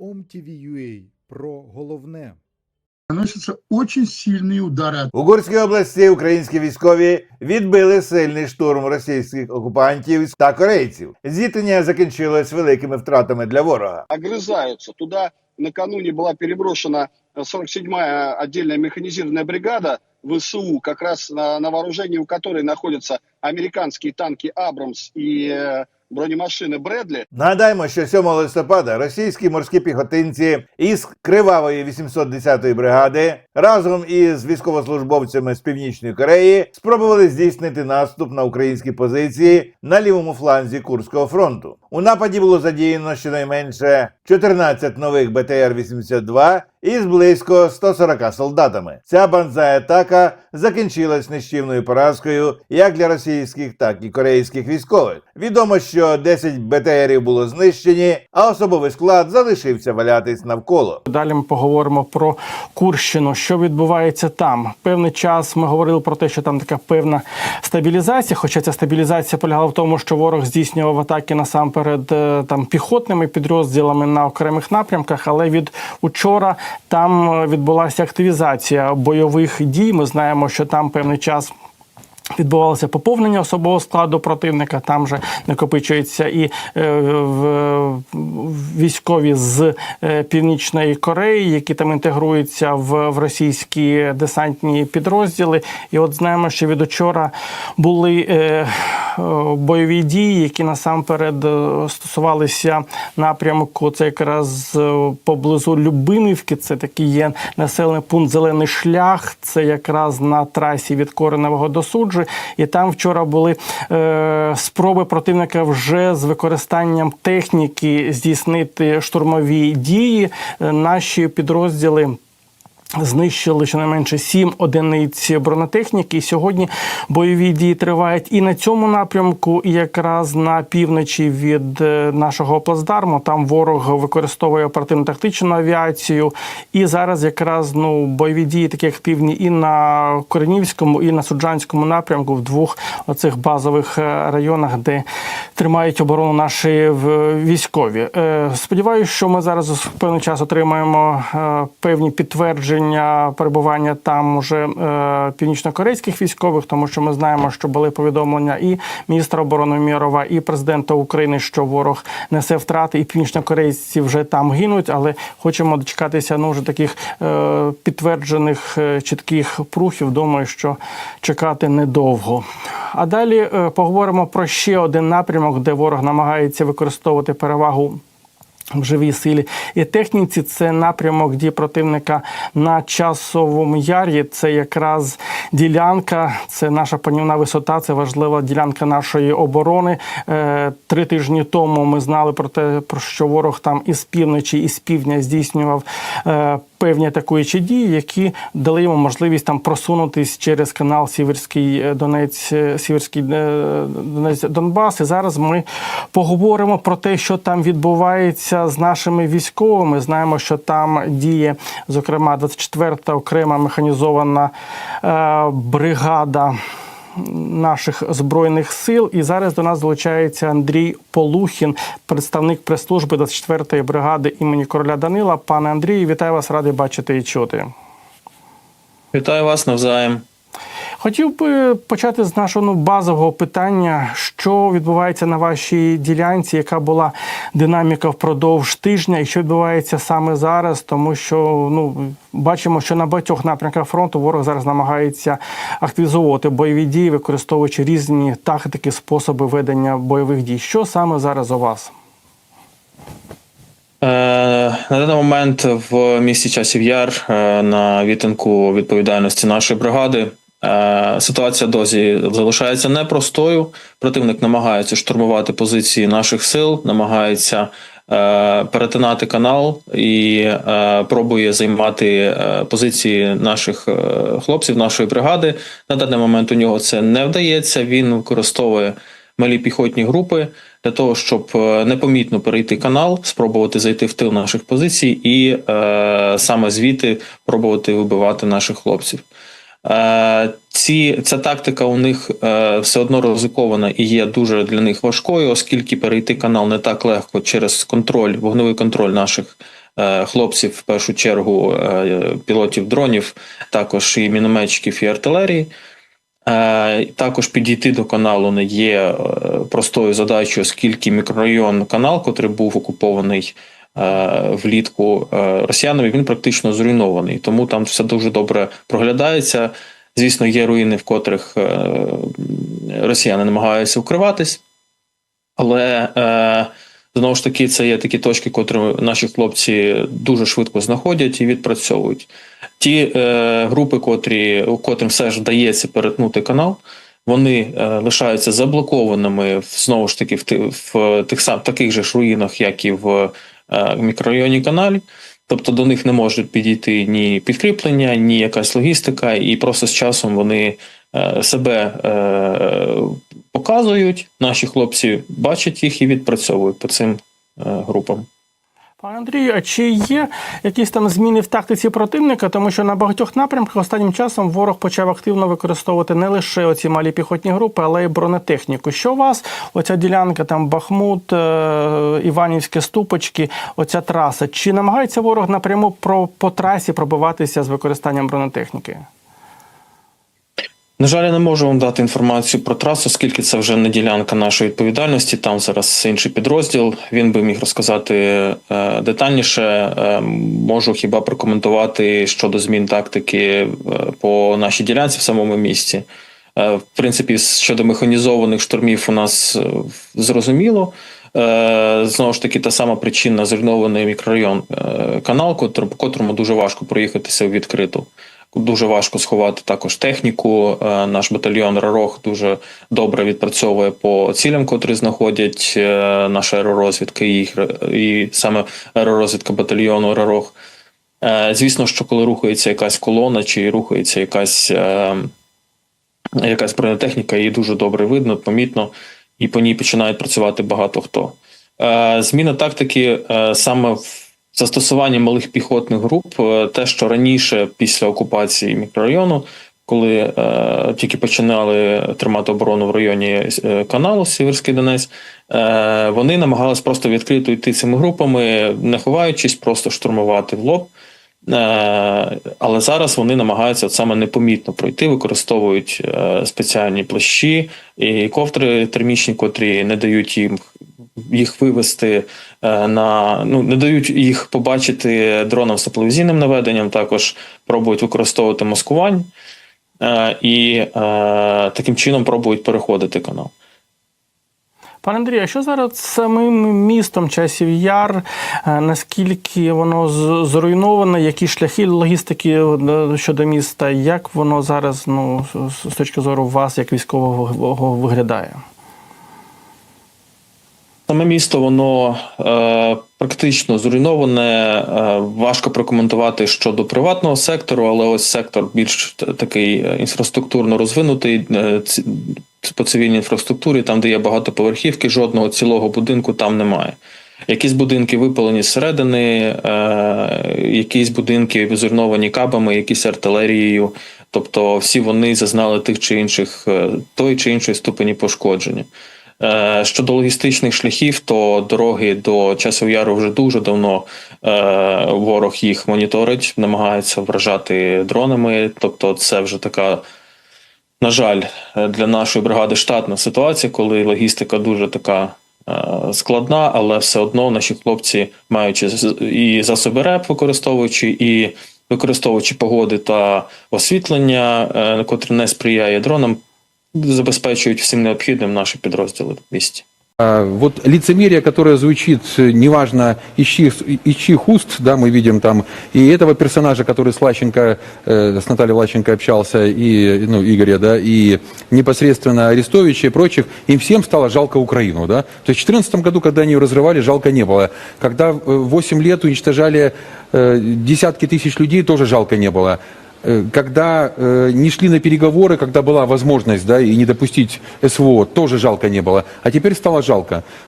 OMTV.ua про головне. наносятся очень сильные удары У Курській області українські військові відбили сильний штурм російських окупантів та корейців. Зіткнення закінчилось великими втратами для ворога. огрызаются. Туда накануне была переброшена э, 47-я отдельная механизированная бригада ВСУ, как раз на, на вооружении у которой находятся американские танки «Абрамс» и э, бронемашины «Брэдли». Нагадаємо, що 7 листопада російські морські піхотинці із кривавої 810-ї бригади разом із військовослужбовцями з північної Кореї спробували здійснити наступ на українські позиції на лівому фланзі Курського фронту. У нападі було задіяно щонайменше 14 нових БТР-82 із близько 140 солдатами. Ця банза атака закінчилась нищівною поразкою як для російських, так і корейських військових. Відомо, що 10 БТРів було знищені, а особовий склад залишився валятись навколо. Далі ми поговоримо про Курщину, що відбувається там. Певний час ми говорили про те, що там така певна стабілізація. Хоча ця стабілізація полягала в тому, що ворог здійснював атаки насамперед е, там піхотними підрозділами на окремих напрямках. Але від учора там е, відбулася активізація бойових дій. Ми знаємо, що там певний час. Відбувалося поповнення особового складу противника. Там же накопичуються і е, військові з е, північної Кореї, які там інтегруються в, російські десантні підрозділи. І от знаємо, що від учора були е, бойові дії, які насамперед стосувалися напрямку. Це якраз поблизу Любимівки. Це такий є населений пункт Зелений шлях. Це якраз на трасі від Кореневого до суджі. І там вчора були е, спроби противника вже з використанням техніки здійснити штурмові дії. Е, Наші підрозділи. Знищили щонайменше сім одиниць бронетехніки. І сьогодні бойові дії тривають і на цьому напрямку, і якраз на півночі від е, нашого плацдарму. Там ворог використовує оперативно-тактичну авіацію. І зараз якраз ну бойові дії такі активні і на Коренівському, і на Суджанському напрямку в двох оцих базових е, районах, де тримають оборону наші військові. Е, Сподіваюся, що ми зараз в певний час отримаємо е, певні підтвердження перебування там уже е, північнокорейських військових, тому що ми знаємо, що були повідомлення і міністра оборони Мірова, і президента України, що ворог несе втрати, і північнокорейці вже там гинуть. Але хочемо дочекатися ну вже таких підтверджених чітких прухів. Думаю, що чекати недовго. А далі поговоримо про ще один напрямок, де ворог намагається використовувати перевагу. В живій силі і техніці це напрямок дій противника на часовому ярі. Це якраз ділянка, це наша панівна висота, це важлива ділянка нашої оборони. Е, Три тижні тому ми знали про те, про що ворог там із півночі, і з півдня здійснював е, певні атакуючі дії, які дали йому можливість там просунутись через канал Сіверський е, Донець, е, Сіверський е, Донець Донбас. І зараз ми поговоримо про те, що там відбувається з нашими військовими. Знаємо, що там діє, зокрема, 24-та окрема механізована бригада. Наших збройних сил, і зараз до нас долучається Андрій Полухін, представник прес-служби 24-ї бригади імені короля Данила. Пане Андрію, вітаю вас, радий бачити і чути. Вітаю вас навзаєм. Хотів би почати з нашого ну, базового питання, що відбувається на вашій ділянці, яка була динаміка впродовж тижня, і що відбувається саме зараз, тому що ну бачимо, що на багатьох напрямках фронту ворог зараз намагається активізовувати бойові дії, використовуючи різні тактики, способи ведення бойових дій. Що саме зараз у вас? Е, на даний момент в місті Часів Яр е, на відтинку відповідальності нашої бригади ситуація досі залишається непростою. Противник намагається штурмувати позиції наших сил, намагається е, перетинати канал і е, пробує займати е, позиції наших е, хлопців, нашої бригади. На даний момент у нього це не вдається. Він використовує малі піхотні групи для того, щоб е, непомітно перейти канал, спробувати зайти в тил наших позицій і е, саме звідти пробувати вибивати наших хлопців. Е, ці, ця тактика у них е, все одно ризикована і є дуже для них важкою, оскільки перейти канал не так легко через контроль, вогневий контроль наших е, хлопців, в першу чергу пілотів дронів, також і мінометчиків, і артилерії. Також підійти до каналу не є простою задачею, оскільки мікрорайон канал, котрий був окупований влітку е, росіянами, він практично зруйнований. Тому там все дуже добре проглядається. Звісно, є руїни, в котрих е, росіяни намагаються укриватись, але е, знову ж таки це є такі точки, котрі наші хлопці дуже швидко знаходять і відпрацьовують. Ті е, групи, котрі, котрим все ж вдається перетнути канал, вони е, лишаються заблокованими знову ж таки в тих сам таких же ж руїнах, як і в е, мікрорайоні каналі. Тобто до них не можуть підійти ні підкріплення, ні якась логістика, і просто з часом вони е, себе е, показують. Наші хлопці бачать їх і відпрацьовують по цим групам. Пане Андрію, а чи є якісь там зміни в тактиці противника? Тому що на багатьох напрямках останнім часом ворог почав активно використовувати не лише оці малі піхотні групи, але й бронетехніку. Що у вас оця ділянка, там Бахмут, е, Іванівське ступочки, оця траса? Чи намагається ворог напряму про по трасі пробиватися з використанням бронетехніки? На жаль, я не можу вам дати інформацію про трасу, оскільки це вже не ділянка нашої відповідальності. Там зараз інший підрозділ. Він би міг розказати е, детальніше. Е, можу хіба прокоментувати щодо змін тактики е, по нашій ділянці в самому місті. Е, в принципі, щодо механізованих штурмів, у нас зрозуміло. Знову ж таки, та сама причина зруйнований мікрорайон канал, котр- котрому дуже важко проїхатися в відкриту. Дуже важко сховати також техніку. Е, Наш батальйон Рарох дуже добре відпрацьовує по цілям, котрі знаходять е, наша аеророзвідка і, і саме аеророзвідка батальйону Рарох. Е, Звісно, що коли рухається якась колона чи рухається якась, якась бронетехніка, її дуже добре видно, помітно, і по ній починають працювати багато хто. Зміна тактики саме в застосуванні малих піхотних груп, е, те, що раніше, після окупації мікрорайону, коли е, тільки починали тримати оборону в районі е, каналу Сіверський Донець, е, вони намагались просто відкрито йти цими групами, не ховаючись, просто штурмувати в лоб. Е, але зараз вони намагаються от саме непомітно пройти, використовують спеціальні плащі і ковдри термічні, котрі не дають їм їх вивести е, на ну не дають їх побачити дроном з тепловізійним наведенням. Також пробують використовувати маскувань е, і е, таким чином пробують переходити канал. Пане Андрію, а що зараз з самим містом часів яр? Наскільки воно зруйноване? Які шляхи логістики щодо міста? Як воно зараз, ну з точки зору вас, як військового, виглядає? Саме місто воно е, практично зруйноване. Е, важко прокоментувати щодо приватного сектору, але ось сектор більш такий е, інфраструктурно розвинутий е, по цивільній інфраструктурі, там, де є багатоповерхівки, жодного цілого будинку там немає. Якісь будинки випалені зсередини, е, якісь будинки зруйновані кабами, якісь артилерією. Тобто всі вони зазнали тих чи інших е, той чи іншої ступені пошкодження. Е, Щодо логістичних шляхів, то дороги до часу яру вже дуже давно е, ворог їх моніторить, намагається вражати дронами. Тобто, це вже така, на жаль, для нашої бригади штатна ситуація, коли логістика дуже така е, складна, але все одно наші хлопці, маючи і засоби РЕП, використовуючи і використовуючи погоди та освітлення, котре не сприяє дронам, забезпечують всім необхідним наші підрозділи в місті. А, Вот лицемерие, которое звучит, э, неважно из чьих, из чьих уст, да, мы видим там и этого персонажа, который с Лащенко, э, с Натальей Лащенко общался, и, ну, Игоря, да, и непосредственно Арестовича и прочих, им всем стало жалко Украину, да. То есть в 2014 году, когда они ее разрывали, жалко не было. Когда э, 8 лет уничтожали э, десятки тысяч людей, тоже жалко не было. Э, когда э, не шли на переговоры, когда была возможность, да, и не допустить СВО, тоже жалко не было. А теперь стало жалко.